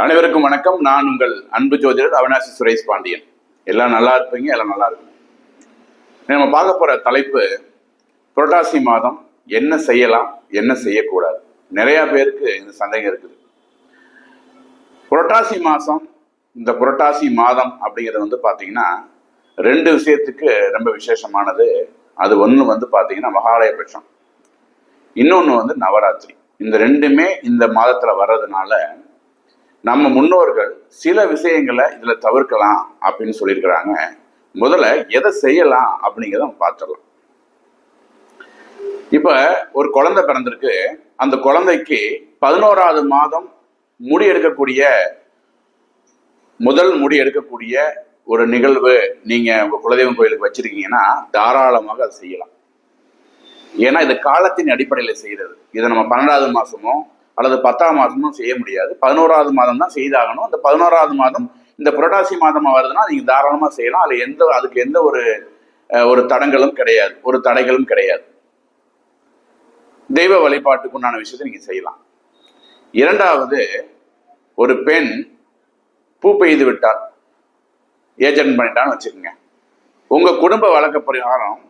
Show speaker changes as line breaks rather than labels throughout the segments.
அனைவருக்கும் வணக்கம். நான் உங்கள் அன்பு ஜோதிடர் அவினாசி சுரேஷ் பாண்டியன். எல்லாம் நல்லா இருப்பீங்க எல்லாம் நல்லா இருக்கும். நம்ம பார்க்க போற தலைப்பு புரட்டாசி மாதம் என்ன செய்யலாம் என்ன செய்யக்கூடாது? நிறைய பேருக்கு இந்த சந்தேகம் இருக்குது. புரட்டாசி மாதம் இந்த புரட்டாசி மாதம் அப்படிங்கிறது வந்து பார்த்தீங்கன்னா ரெண்டு விஷயத்துக்கு ரொம்ப விசேஷமானது. அது ஒன்று வந்து பார்த்தீங்கன்னா மகாலயபட்சம் இன்னொன்று வந்து நவராத்திரி. இந்த ரெண்டுமே இந்த மாதத்தில் வர்றதுனால நம்ம முன்னோர்கள் சில விஷயங்களை இதில் தவிர்க்கலாம் அப்படின்னு சொல்லியிருக்கிறாங்க. முதல்ல எதை செய்யலாம் அப்படிங்கிறத நம்ம பார்த்துடலாம். இப்போ ஒரு குழந்தை பிறந்திருக்கு. அந்த குழந்தைக்கு பதினோராவது மாதம் முடி எடுக்கக்கூடிய முதல் முடி எடுக்கக்கூடிய ஒரு நிகழ்வு நீங்கள் உங்கள் குலதெய்வம் கோயிலுக்கு வச்சிருக்கீங்கன்னா தாராளமாக அதை செய்யலாம். ஏன்னா இது காலத்தின் அடிப்படையில் செய்கிறது இதை நம்ம பன்னெண்டாவது மாதமும் அல்லது பத்தாம் மாதமும் செய்ய முடியாது. பதினோராவது மாதம் தான் செய்தாகணும். அந்த பதினோராவது மாதம் இந்த புரட்டாசி மாதமாக வருதுன்னா நீங்கள் தாராளமாக செய்யலாம். அதில் எந்த அதுக்கு எந்த ஒரு ஒரு தடங்களும் கிடையாது. ஒரு தடைகளும் கிடையாது. தெய்வ வழிபாட்டுக்கு உண்டான விஷயத்தை நீங்கள் செய்யலாம். இரண்டாவது ஒரு பெண் பூ பெய்து விட்டார் ஏஜென்ட் பண்ணிட்டான்னு வச்சுக்கோங்க. உங்கள் குடும்ப வழக்க பிரகாரம்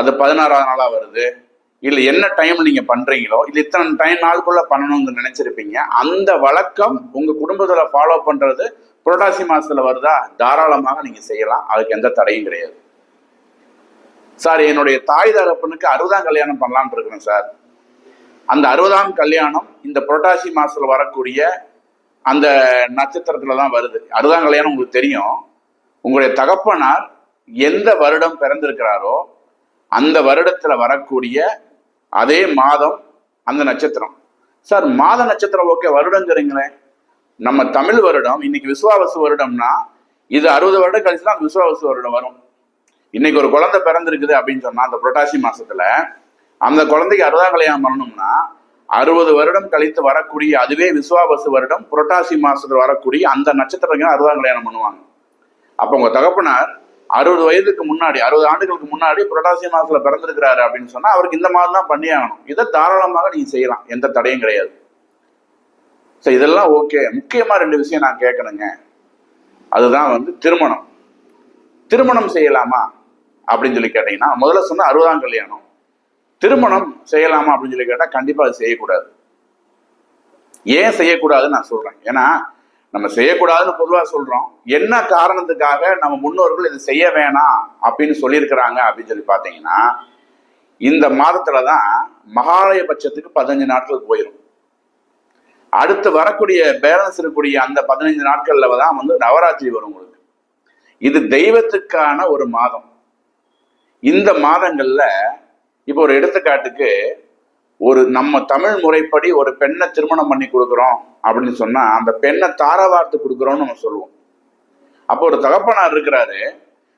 அது பதினாறாவது நாளாக வருது. இல்லை என்ன டைம் நீங்கள் பண்ணுறீங்களோ இல்லை இத்தனை டைம் நாளுக்குள்ளே பண்ணணும்னு நினச்சிருப்பீங்க அந்த வழக்கம் உங்கள் குடும்பத்தில் ஃபாலோ பண்ணுறது புரட்டாசி மாதத்தில் வருதா? தாராளமாக நீங்கள் செய்யலாம். அதுக்கு எந்த தடையும் கிடையாது. சார் என்னுடைய தாய் தகப்பனுக்கு அறுபதாம் கல்யாணம் பண்ணலான் இருக்கிறேன் சார் அந்த அறுபதாம் கல்யாணம் இந்த புரட்டாசி மாதத்தில் வரக்கூடிய அந்த நட்சத்திரத்தில் தான் வருது. அறுபதாம் கல்யாணம் உங்களுக்கு தெரியும். உங்களுடைய தகப்பனார் எந்த வருடம் பிறந்திருக்கிறாரோ அந்த வருடத்தில் வரக்கூடிய அதே மாதம் அந்த நட்சத்திரம். சார் மாத நட்சத்திரம் ஓகே வருடங்கிறீங்களே நம்ம தமிழ் வருடம் இன்னைக்கு விசுவாவசு வருடம்னா இது அறுபது வருடம் கழிச்சு தான் விசுவாவசு வருடம் வரும். இன்னைக்கு ஒரு குழந்தை பிறந்திருக்குது அப்படின்னு சொன்னா அந்த புரட்டாசி மாசத்துல அந்த குழந்தைக்கு அறுபதாம் கல்யாணம் பண்ணணும்னா அறுபது வருடம் கழித்து வரக்கூடிய அதுவே விசுவாபசு வருடம் புரட்டாசி மாசத்துல வரக்கூடிய அந்த நட்சத்திரங்க அறுபதாம் கல்யாணம் பண்ணுவாங்க. அப்ப உங்க தகப்பனார் அறுபது வயதுக்கு முன்னாடி அறுபது ஆண்டுகளுக்கு முன்னாடி புரட்டாசி மாசத்துல பிறந்திருக்கிறாரு அப்படின்னு சொன்னா அவருக்கு இந்த மாதிரி தான் பண்ணி ஆகணும். இதை தாராளமாக நீங்க செய்யலாம். எந்த தடையும் கிடையாது. ஸோ இதெல்லாம் ஓகே முக்கியமா ரெண்டு விஷயம் நான் கேட்கணுங்க. அதுதான் வந்து திருமணம். திருமணம் செய்யலாமா அப்படின்னு சொல்லி கேட்டீங்கன்னா முதல்ல சொன்ன அறுபதாம் கல்யாணம். திருமணம் செய்யலாமா அப்படின்னு சொல்லி கேட்டா கண்டிப்பா அது செய்யக்கூடாது. ஏன் செய்யக்கூடாதுன்னு நான் சொல்றேன். ஏன்னா நம்ம செய்யக்கூடாதுன்னு பொதுவாக சொல்றோம். என்ன காரணத்துக்காக நம்ம முன்னோர்கள் இது செய்ய வேணாம் அப்படின்னு சொல்லியிருக்கிறாங்க அப்படின்னு சொல்லி பார்த்தீங்கன்னா இந்த மாதத்துல தான் மகாலய பட்சத்துக்கு பதினஞ்சு நாட்கள் போயிடும் அடுத்து வரக்கூடிய பேலன்ஸ் இருக்கக்கூடிய அந்த பதினஞ்சு நாட்கள்ல தான் வந்து நவராத்திரி வரும் உங்களுக்கு. இது தெய்வத்துக்கான ஒரு மாதம். இந்த மாதங்கள்ல இப்போ ஒரு எடுத்துக்காட்டுக்கு ஒரு நம்ம தமிழ் முறைப்படி ஒரு பெண்ணை திருமணம் பண்ணி கொடுக்குறோம் அப்படின்னு சொன்னா அந்த பெண்ணை தாரவார்த்து கொடுக்குறோம்னு நம்ம சொல்லுவோம். அப்போ ஒரு தகப்பனார் இருக்கிறாரு.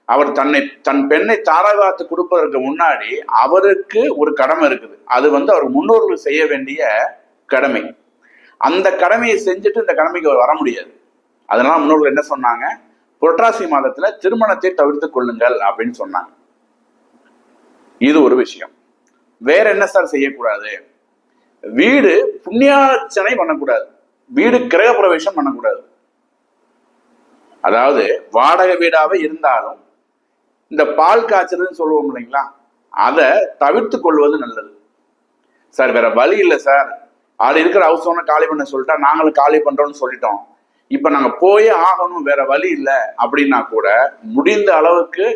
அவர் தன்னை தன் பெண்ணை தாரவார்த்து கொடுப்பதற்கு முன்னாடி அவருக்கு ஒரு கடமை இருக்குது. அது வந்து அவர் முன்னோர்கள் செய்ய வேண்டிய கடமை. அந்த கடமையை செஞ்சுட்டு இந்த கடமைக்கு அவர் வர முடியாது. அதனால முன்னோர்கள் என்ன சொன்னாங்க? புரட்டாசி மாதத்துல திருமணத்தை தவிர்த்து கொள்ளுங்கள் அப்படின்னு சொன்னாங்க. இது ஒரு விஷயம். வேற என்ன சார் செய்யக்கூடாது? வீடு புண்ணியார்ச்சனை பண்ணக்கூடாது. வீடு கிரக பிரவேசம் பண்ணக்கூடாது. அதாவது வாடகை வீடாவே இருந்தாலும் இந்த பால் காய்ச்சல்னு சொல்லுவோம் இல்லைங்களா? அதை தவிர்த்து கொள்வது நல்லது. சார் வேற வழி இல்லை சார். அது இருக்கிற ஹவுஸ் ஓனர் காலி பண்ண சொல்லிட்டா நாங்களும் காலி பண்றோம்னு சொல்லிட்டோம். இப்ப நாங்க போயே ஆகணும் வேற வழி இல்லை அப்படின்னா கூட முடிந்த அளவுக்கு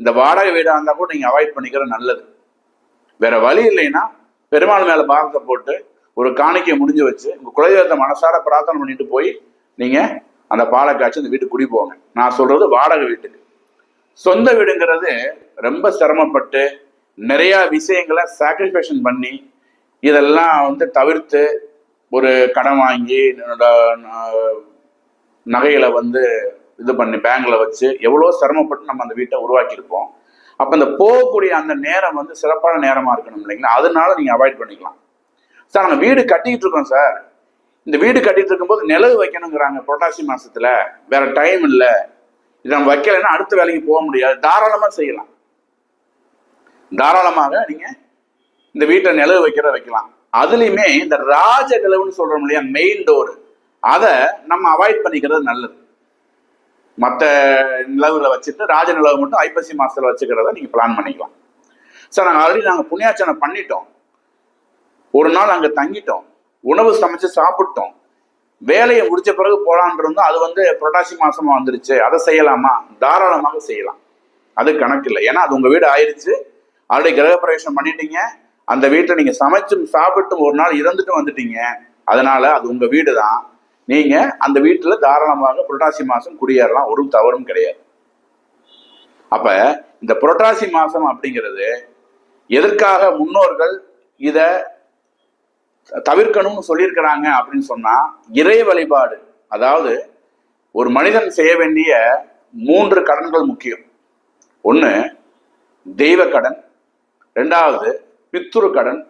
இந்த வாடகை வீடா இருந்தா கூட நீங்க அவாய்ட் பண்ணிக்கிற நல்லது. வேற வழி இல்லைன்னா பெருமாள் மேல பாரத்தை போட்டு ஒரு காணிக்கை முடிஞ்சு வச்சு உங்க குலதெய்வத்தை மனசார பிரார்த்தனை பண்ணிட்டு போய் நீங்க அந்த பாலை காய்ச்சி அந்த வீட்டுக்கு குடி போங்க. நான் சொல்றது வாடகை வீட்டுக்கு. சொந்த வீடுங்கிறது ரொம்ப சிரமப்பட்டு நிறைய விஷயங்களை சாக்ரிஃபைஷன் பண்ணி இதெல்லாம் வந்து தவிர்த்து ஒரு கடன் வாங்கி என்னோட நகைகளை வந்து இது பண்ணி பேங்க்ல வச்சு எவ்வளோ சிரமப்பட்டு நம்ம அந்த வீட்டை உருவாக்கியிருப்போம் அப்போ அந்த போகக்கூடிய அந்த நேரம் வந்து சிறப்பான நேரமா இருக்கணும் இல்லைங்களா? அதனால நீங்க அவாய்ட் பண்ணிக்கலாம். சார் நாங்கள் வீடு கட்டிக்கிட்டு இருக்கோம் சார். இந்த வீடு கட்டிட்டு இருக்கும்போது நிலவு வைக்கணுங்கிறாங்க புரட்டாசி மாசத்துல. வேற டைம் இல்லை. இதை நம்ம வைக்கலைன்னா அடுத்த வேலைக்கு போக முடியாது. தாராளமா செய்யலாம். தாராளமாக நீங்க இந்த வீட்டை நிலவு வைக்கிற வைக்கலாம். அதுலயுமே இந்த ராஜ நிலவுன்னு சொல்றோம் இல்லையா மெயின் டோர் அதை நம்ம அவாய்ட் பண்ணிக்கிறது நல்லது. மற்ற நிலவுல வச்சுட்டு ராஜ நிலவு மட்டும் ஐப்பசி மாசத்துல வச்சுக்கிறத நீங்க பிளான் பண்ணிக்கலாம். சார் நாங்கள் ஆல்ரெடி நாங்கள் புண்ணியாச்சனை பண்ணிட்டோம். ஒரு நாள் அங்கே தங்கிட்டோம். உணவு சமைச்சு சாப்பிட்டோம். வேலையை முடிச்ச பிறகு போலான் இருந்தோம். அது வந்து புரட்டாசி மாசமா வந்துருச்சு. அதை செய்யலாமா? தாராளமாக செய்யலாம். அது கணக்கு இல்லை. ஏன்னா அது உங்க வீடு ஆயிடுச்சு ஆல்ரெடி கிரகப்பிரவேசம் பண்ணிட்டீங்க. அந்த வீட்டில் நீங்க சமைச்சும் சாப்பிட்டும் ஒரு நாள் இறந்துட்டும் வந்துட்டீங்க. அதனால அது உங்க வீடு தான் நீங்க அந்த வீட்டுல தாராளமாக புரட்டாசி மாசம் குடியேறலாம். ஒரு தவறும் கிடையாது. அப்ப இந்த புரட்டாசி மாசம் அப்படிங்கிறது எதற்காக முன்னோர்கள் இத தவிர்க்கணும்னு சொல்லியிருக்கிறாங்க அப்படின்னு சொன்னா இறை வழிபாடு. அதாவது ஒரு மனிதன் செய்ய வேண்டிய மூன்று கடன்கள் முக்கியம். ஒன்று தெய்வ கடன். ரெண்டாவது பித்துரு கடன்.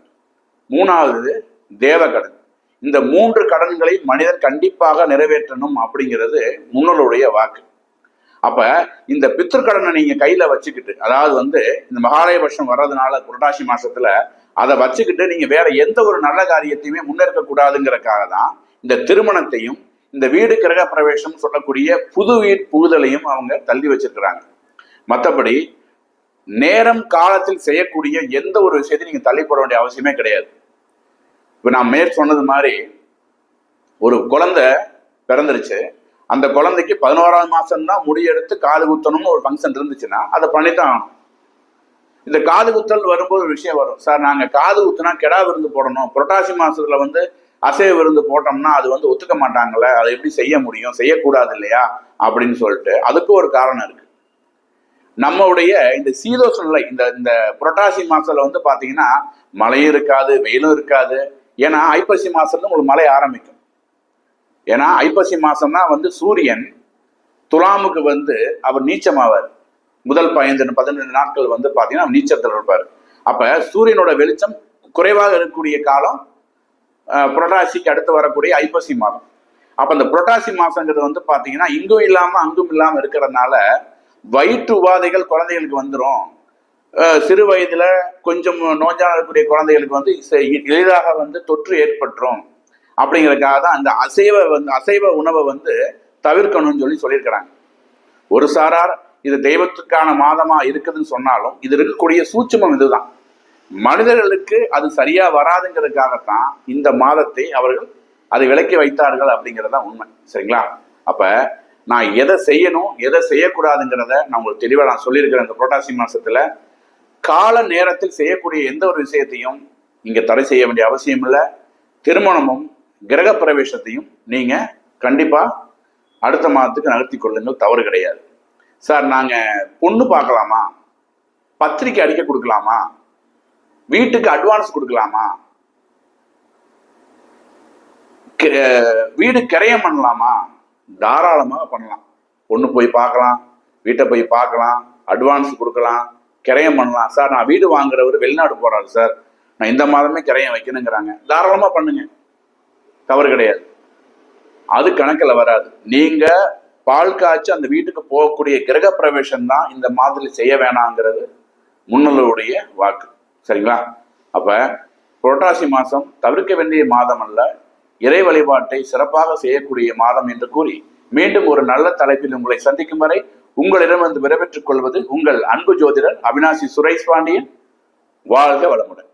மூணாவது தேவ கடன். இந்த மூன்று கடன்களை மனிதன் கண்டிப்பாக நிறைவேற்றணும் அப்படிங்கிறது முன்னோருடைய வாக்கு. அப்ப இந்த பித்திருக்கடனை நீங்க கையில வச்சுக்கிட்டு அதாவது வந்து இந்த மகாலய வருஷம் வர்றதுனால புரட்டாசி மாசத்துல அதை வச்சுக்கிட்டு நீங்க வேற எந்த ஒரு நல்ல காரியத்தையுமே முன்னேற்க கூடாதுங்கிறக்காக தான் இந்த திருமணத்தையும் இந்த வீடு கிரக பிரவேசம் சொல்லக்கூடிய புது வீட் புகுதலையும் அவங்க தள்ளி வச்சிருக்கிறாங்க. மற்றபடி நேரம் காலத்தில் செய்யக்கூடிய எந்த ஒரு விஷயத்தையும் நீங்க தள்ளி போட வேண்டிய அவசியமே கிடையாது. இப்போ நான் மேற் சொன்னது மாதிரி ஒரு குழந்தை பிறந்துருச்சு. அந்த குழந்தைக்கு பதினோராவது மாசம் முடியெடுத்து காது குத்தணும்னு ஒரு ஃபங்க்ஷன் இருந்துச்சுன்னா அதை பண்ணித்தான் ஆகணும். இந்த காது குத்தல் வரும்போது ஒரு விஷயம் வரும். சார் நாங்கள் காது குத்துனா கெடா விருந்து போடணும். புரட்டாசி மாசத்துல வந்து அசைவ விருந்து போட்டோம்னா அது வந்து ஒத்துக்க மாட்டாங்கல்ல அதை எப்படி செய்ய முடியும்? செய்யக்கூடாது இல்லையா? அப்படின்னு சொல்லிட்டு அதுக்கு ஒரு காரணம் இருக்கு. நம்மளுடைய இந்த சீதோஷ நிலை இந்த இந்த புரட்டாசி மாசத்துல வந்து பாத்தீங்கன்னா மழையும் இருக்காது வெயிலும் இருக்காது. ஏன்னா ஐப்பசி மாசத்துல உங்களுக்கு மழை ஆரம்பிக்கும். ஏன்னா ஐப்பசி மாசம்னா வந்து சூரியன் துலாமுக்கு வந்து அவர் நீச்சமாவார். முதல் பயந்து பதினெண்டு நாட்கள் வந்து பார்த்தீங்கன்னா அவர் நீச்சத்தில் இருப்பார். அப்போ சூரியனோட வெளிச்சம் குறைவாக இருக்கக்கூடிய காலம் புரட்டாசிக்கு அடுத்து வரக்கூடிய ஐப்பசி மாதம். அப்போ இந்த புரட்டாசி மாசங்கிறது வந்து பார்த்தீங்கன்னா இங்கும் இல்லாமல் அங்கும் இல்லாமல் இருக்கிறதுனால வயிற்று உபாதைகள் குழந்தைகளுக்கு வந்துடும் சிறு வயதில் கொஞ்சம் நோஞ்சான இருக்கக்கூடிய குழந்தைகளுக்கு வந்து செ- எளிதாக வந்து தொற்று ஏற்பட்டுரும். அப்படிங்கிறதுக்காக தான் அந்த அசைவ வந்து அசைவ உணவை வந்து தவிர்க்கணும்னு சொல்லி சொல்லியிருக்கிறாங்க. ஒரு சாரார் இது தெய்வத்துக்கான மாதமாக இருக்குதுன்னு சொன்னாலும் இது இருக்கக்கூடிய சூட்சுமம் இதுதான். மனிதர்களுக்கு அது சரியா வராதுங்கிறதுக்காகத்தான் இந்த மாதத்தை அவர்கள் அதை விலக்கி வைத்தார்கள் அப்படிங்கிறது தான் உண்மை. சரிங்களா? அப்ப நான் எதை செய்யணும் எதை செய்யக்கூடாதுங்கிறத நான் உங்களுக்கு தெளிவாக நான் சொல்லியிருக்கிறேன் இந்த புரட்டாசி மாசத்துல. கால நேரத்தில் செய்யக்கூடிய எந்த ஒரு விஷயத்தையும் இங்கே தடை செய்ய வேண்டிய அவசியம் இல்லை. திருமணமும் கிரக பிரவேசத்தையும் நீங்க கண்டிப்பா அடுத்த மாதத்துக்கு நகர்த்தி கொள்ளுங்கள். தவறு கிடையாது. சார் நாங்க பொண்ணு பார்க்கலாமா? பத்திரிக்கை அடிக்க கொடுக்கலாமா? வீட்டுக்கு அட்வான்ஸ் கொடுக்கலாமா? வீடு கிரயம் பண்ணலாமா? தாராளமாக பண்ணலாம். பொண்ணு போய் பார்க்கலாம் வீட்டை போய் பார்க்கலாம் அட்வான்ஸ் கொடுக்கலாம். கிரயம் பண்ணலாம். சார் நான் வீடு வாங்குறவர் வெளிநாடு போறாரு சார். நான் இந்த மாதமே கிரயம் வைக்கணுங்கிறாங்க. தாராளமாக பண்ணுங்க. தவறு கிடையாது. அது கணக்கில் வராது. நீங்க பால் காய்ச்சி அந்த வீட்டுக்கு போகக்கூடிய கிரக பிரவேசம் தான் இந்த மாதிரி செய்ய வேணாங்கிறது முன்னோருடைய வாக்கு. சரிங்களா? அப்ப புரட்டாசி மாதம் தவிர்க்க வேண்டிய மாதம் அல்ல இறை வழிபாட்டை சிறப்பாக செய்யக்கூடிய மாதம் என்று கூறி மீண்டும் ஒரு நல்ல தலைப்பில் உங்களை சந்திக்கும் வரை உங்களிடம் வந்து விடைபெற்றுக் கொள்வது உங்கள் அன்பு ஜோதிடர் அவினாசி சுரேஷ் பாண்டியன். வாழ்க வளமுடன்.